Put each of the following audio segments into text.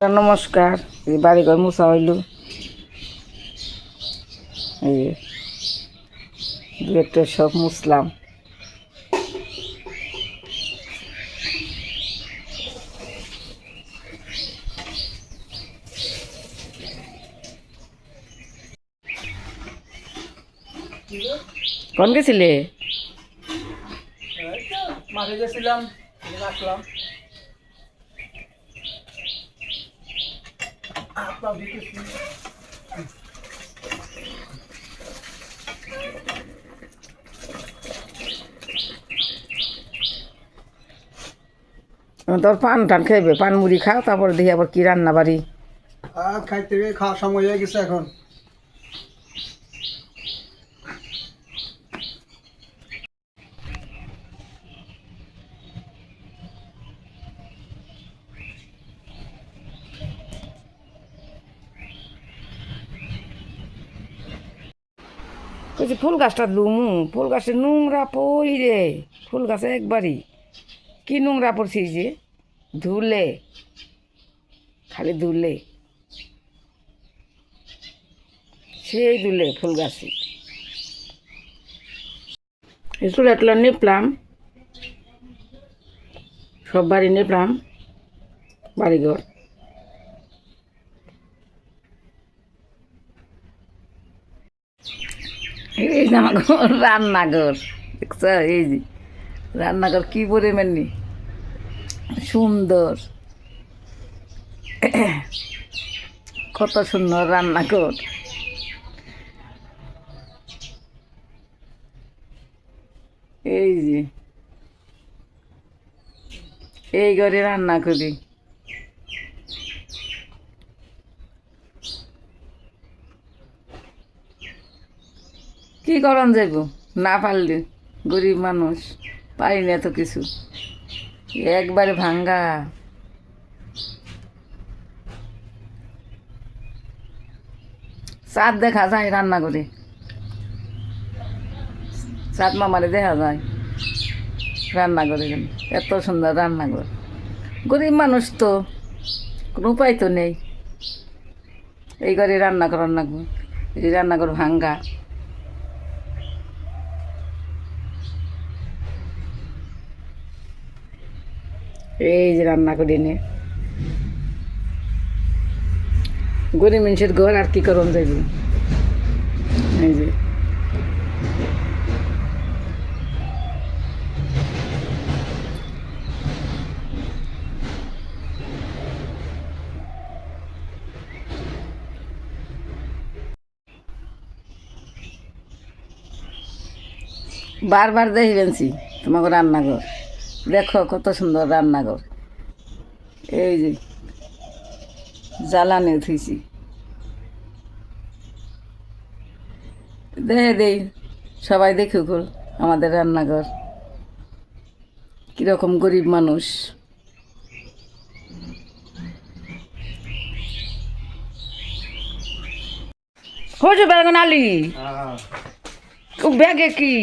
নমস্কার। এই বাড়িঘর মুসা হইল। এই দু একটা সব মুসলাম কোন গেছিলে? মাঠে গেছিলাম আসলাম। তোর পান টান খাইবে? পান মুড়ি খাও, তারপর দেখি আবার কি রান্না বাড়ি খাইতে খাওয়ার সময় হয়ে গেছে এখন। কইছি ফুল গাছটা লুমু, ফুল গাছে নোংরা পই রে। ফুল গাছে একবারই। কি নোংরা পড়ছি যে? ধুলে। খালি ধুলে। সেই ধুলে ফুল গাছে। এসুল এটলা নিপলাম। সব বাড়ি নিপলাম। বাড়িঘর। এই রান্নাঘর এই যে, রান্নাঘর কি পরিমাণনি সুন্দর। কত সুন্দর রান্নাঘর। এই যে, এই ঘরে রান্না করি। কি করন যাইব? না পারলে গরিব মানুষ, পারি না তো কিছু। একবারে ভাঙ্গা। চাঁদ দেখা যায় রান্না করে। চাঁদ মামারে দেখা যায় রান্না করে। এত সুন্দর রান্নাঘর। গরিব মানুষ তো, কোনো উপায় তো নেই। এই ঘরে রান্না করার রান্নাঘর এই রান্নাঘর ভাঙ্গা। এই যে রান্না করে নে। গরিব মানুষের ঘর আর কি করন যাইব? এই যে। বারবার দেখিবেনছি তোমাকে রান্নাঘর। দেখো কত সুন্দর রান্নাঘর। এই যে জ্বালানি উঠেছি। দেখে দেই সবাই দেখে দেখুক আমাদের রান্নাঘর। কীরকম গরিব মানুষ। হয়েছে বেগুন আলি। ও ব্যাগে কি?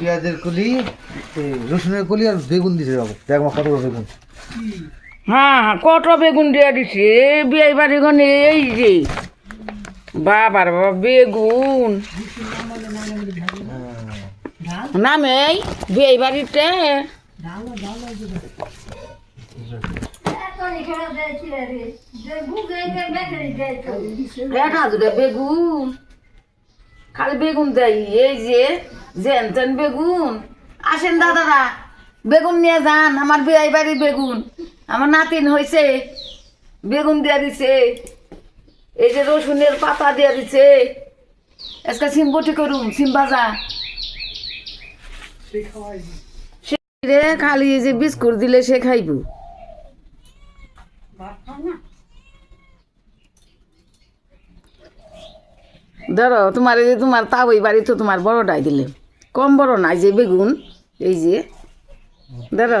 পেঁয়াজের কলি এই রসুনের কলি আর বেগুন দিছে বাবু। দেখ মা কত বেগুন। হ্যাঁ হ্যাঁ কত বেগুন দিয়ে দিছে? বিয়ে বাড়ি গনে এই যে। বাবার বাবা বেগুন। নামে বিয়ে বাড়িতে। বেগুন। খালি বেগুন দেয় এই যে জেন তেন বেগুন। আসেন দাদারা বেগুন নিয়ে যান আমার বিয়ে বাড়ি বেগুন। আমার নাতিন হয়েছে বেগুন দিয়া দিছে। এই যে রসুনের পাতা দিয়া দিছে। আজকে সিম বটি করুম সিম ভাজা। রে খালি এই যে বিস্কুট দিলে সে খাইব। ধরো, তোমার এই যে তোমার তাও এই বাড়ি তো তোমার বড়টাই দিলে। কম বড় না যে বেগুন, এই যে। ধরো।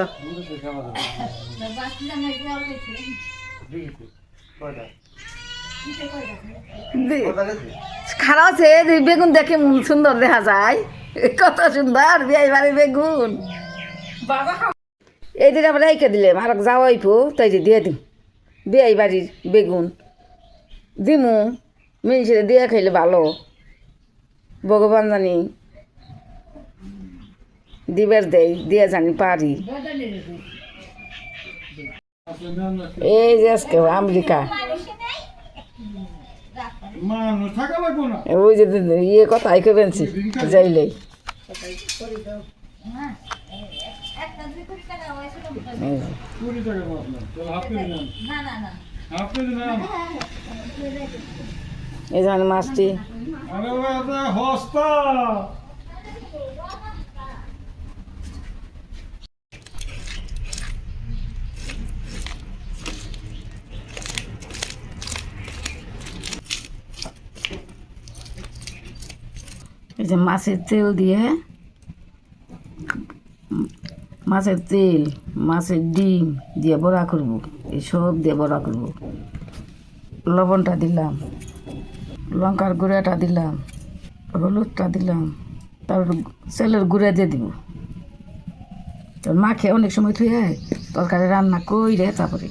খারাপ আছে বেগুন দেখে সুন্দর দেখা যায়। কত সুন্দর বিয়ে বাড়ি বেগুন। এই দিকে আবার রেখে দিলে আর যাওয়াইপো তাই যে দিয়ে দিম। বিয়াই বাড়ির বেগুন। দিমু। মিনিসে দিয়ে খাইলে ভালো। ভগবান জানি দিবার দেই দিয়ে জানি পারি। এই যে আজকে আমেরিকা। না ওই যে ইয়ে কথা আইকে বেনছি যাইলেই এই যে। কুড়ি এই মাছটি। এই যে মাছের তেল দিয়ে, মাছের তেল, মাছের ডিম দিয়ে বড়া করব, এই সব দিয়ে বড়া করব। লবণটা দিলাম। লঙ্কার গুঁড়াটা দিলাম, হলুদটা দিলাম তারপর তেলের গুঁড়া দিয়ে দিব। তোর মাখে অনেক সময় থুয়ে তরকারি রান্না কই কইরে তারপরে।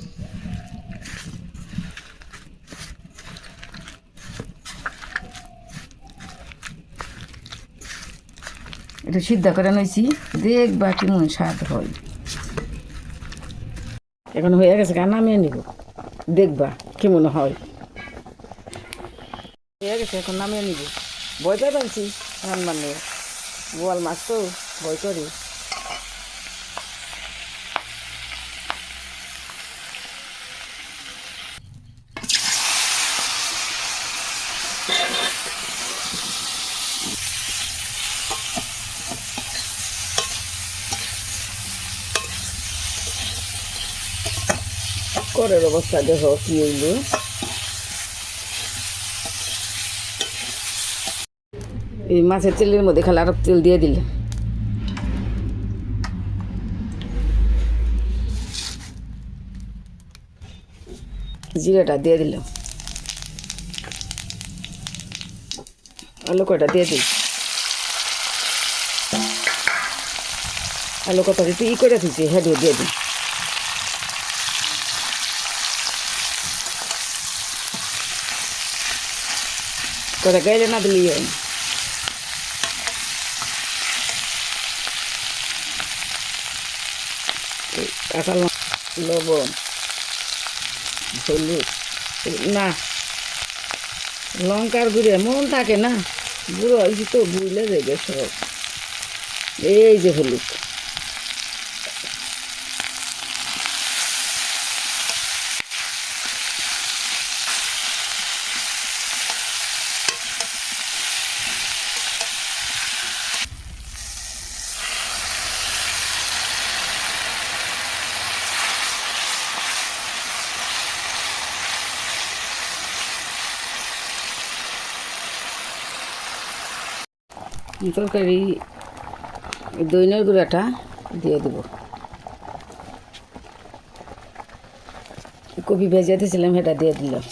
একটু সিদ্ধ করে নিয়েছি, দেখবা কেমন স্বাদ হয়। এখন হয়ে গেছে গা, নামিয়ে নিব, দেখবা কেমন হয়। হয়ে এখন নামিয়ে নিব। ভয় পেয়ে পাচ্ছি রান্নার নিয়ে। বোয়াল মাছ তো ভয় করি। করের অবস্থা দেখো কি হইল। এই মাছের তেলের মধ্যে খালি আরও তেল দিয়ে দিলে। জিরাটা দিয়ে দিলাম। আলু কটা দিয়ে দিই আলু কটা একটু ই করে দিচ্ছি হেঁটে দিয়ে দিই করে গাইলে না দিলেই হয় না। এই কাঁচা লবণ, হলুদ, না, লঙ্কার গুঁড়ে মন থাকে না, গুঁড়ো হয়েছি তো বুঝলে দেবে সব। এই যে হলুদ। তরকারি দইনের গুঁড়াটা দিয়ে দেব। কপি ভেজে দিয়েছিলাম সেটা দিয়ে দিলাম।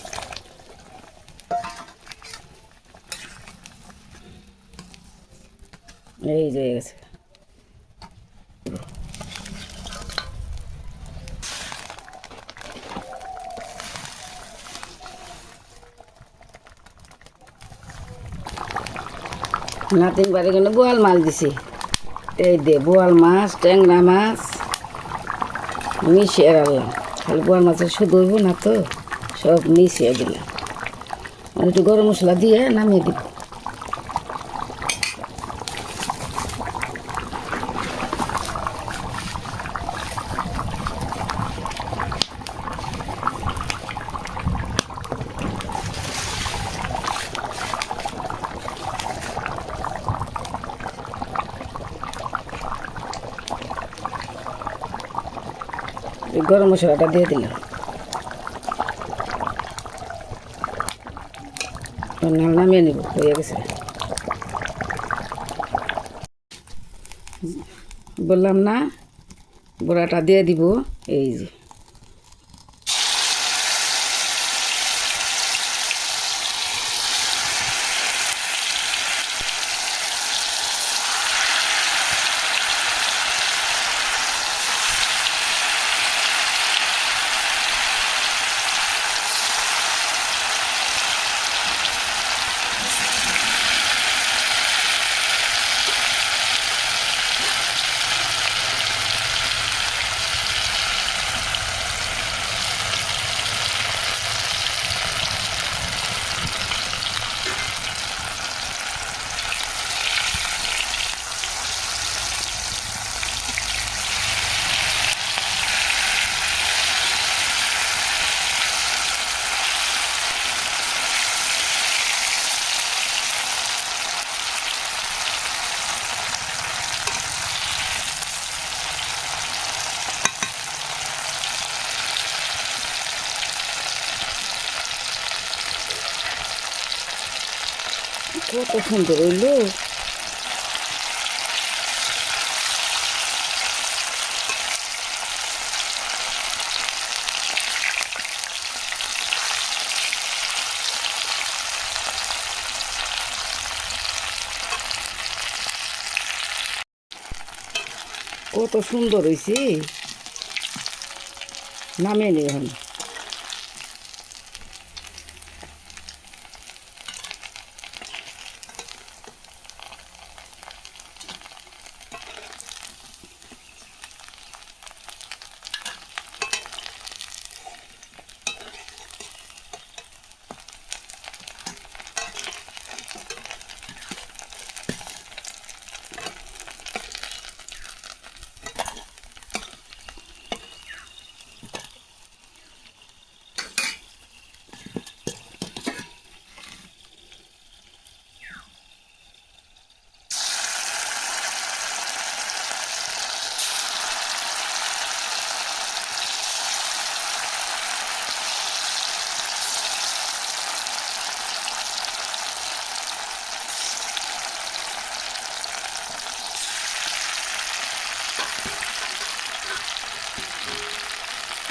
এই হয়ে গেছে। নাতিন বাড়ি কিন্তু বোয়াল মাছ দিছি। এই দে, বোয়াল মাছ, ট্যাংরা মাছ, মিশিয়ে রাখলাম। খালি বোয়াল মাছের শুধু হইব না তো, সব মিশিয়ে দিলাম। আর একটু গরম মশলা দিয়ে নামিয়ে দিব। গরম মশলাটা দিয়ে দিলাম। নামিয়ে নিব, হয়ে গেছে। বললাম না, বড়াটা দিয়ে দিব, এই যে। কত সুন্দর হইল কত সুন্দর হয়েছে নামে নেই এখন।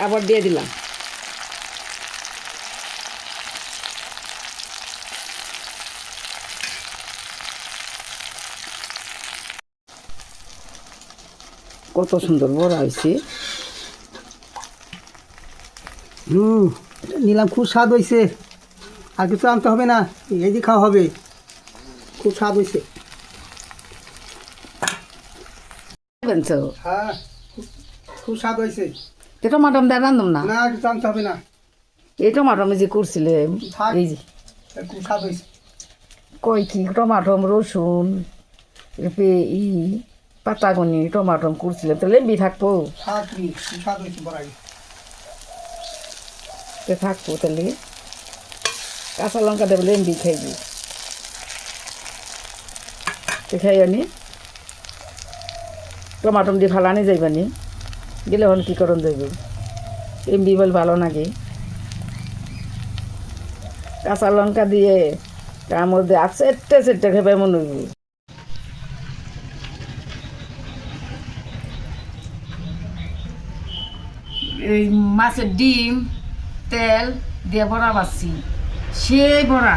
আবার দিয়ে দিলাম। কত সুন্দর বড় হয়েছে। হুম নিলাম খুব স্বাদ হয়েছে। আর কিছু আনতে হবে না এই যে খাওয়া হবে। খুব স্বাদ হয়েছে। হ্যাঁ খুব স্বাদ হয়েছে। তো টমাটম দিয়ে রান্ধুম না? না আনতে হবে না। এই টমাটম যে করছিলে। এই যে। কই কি টমাটম রসুন ই পাতাগনি টমাটম করছিলে তো লেম্বি থাকব। থাকব তাহলে। কাঁচা লঙ্কা দেবো লেম্বি খাইবি। তো খাই আনি টমাটম দিয়ে ফালানি যাইবানি গেলে হন কি করন যাইব? এমবি বল ভালো নাকি? কাঁচা লঙ্কা দিয়ে তার মধ্যে আর চেটে চেটে খেবে মনে এই মাছের ডিম, তেল দিয়ে বড়া বাচ্ছি সেই বড়া।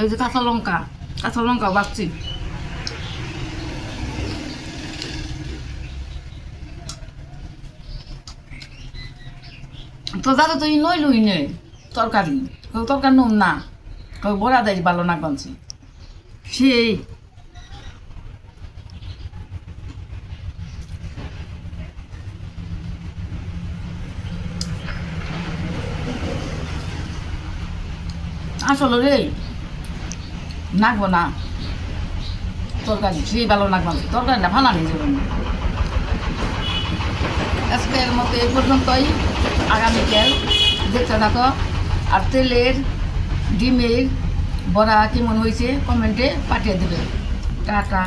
এই যে কাঁচা লঙ্কা কাঁচা লঙ্কা বাচ্ছি তো তুই নই লুই নে? তরকারি কই তরকারি নুন না। কই বড়া দেয় ভালো না কনছি সেই আসলে রে। নাকবো না। তরকারি। সেই ভালো নাকবো তরকারিটা ভালো নিয়ে না আজকের মতো এই পর্যন্তই। আগামীকাল দেখতে থাকো। আর তেলের ডিমের বড়া কেমন হয়েছে কমেন্টে পাঠিয়ে দেবে। টাটা।